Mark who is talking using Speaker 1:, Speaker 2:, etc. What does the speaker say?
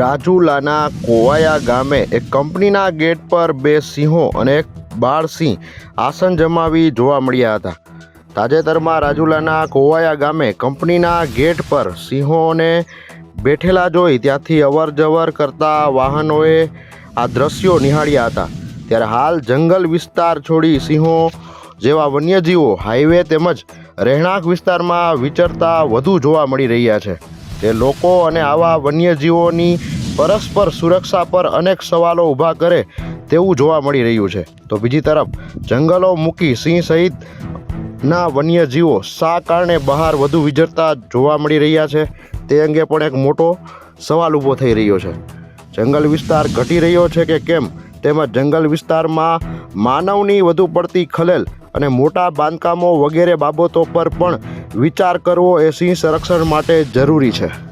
Speaker 1: રાજુલાના કોવાયા ગામે એક કંપનીના ગેટ પર બે સિંહો અને એક બાળ સિંહ આસન જમાવી જોવા મળ્યા હતા. તાજેતરમાં રાજુલાના કોવાયા ગામે કંપનીના ગેટ પર સિંહોને બેઠેલા જોઈ ત્યાંથી અવર જવર કરતા વાહનોએ આ દ્રશ્યો નિહાળ્યા હતા. ત્યારે હાલ જંગલ વિસ્તાર છોડી સિંહો જેવા વન્યજીવો હાઈવે તેમજ રહેણાંક વિસ્તારમાં વિચરતા વધુ જોવા મળી રહ્યા છે. તે લોકો અને આવા વન્યજીવોની પરસ્પર સુરક્ષા પર અનેક સવાલો ઊભા કરે તેવું જોવા મળી રહ્યું છે. તો બીજી તરફ, જંગલો મૂકી સિંહ સહિત ના વન્યજીવો શા કારણે બહાર વધુ વિચરતા જોવા મળી રહ્યા છે? તે અંગે પણ એક મોટો સવાલ ઊભો થઈ રહ્યો છે. જંગલ વિસ્તાર ઘટી રહ્યો છે કે કેમ? તેમજ જંગલ વિસ્તારમાં માનવની વધુ પડતી ખલેલ અને મોટા બાંધકામો વગેરે બાબતો પર પણ વિચાર કરવો એ સિંહ સંરક્ષણ માટે જરૂરી છે.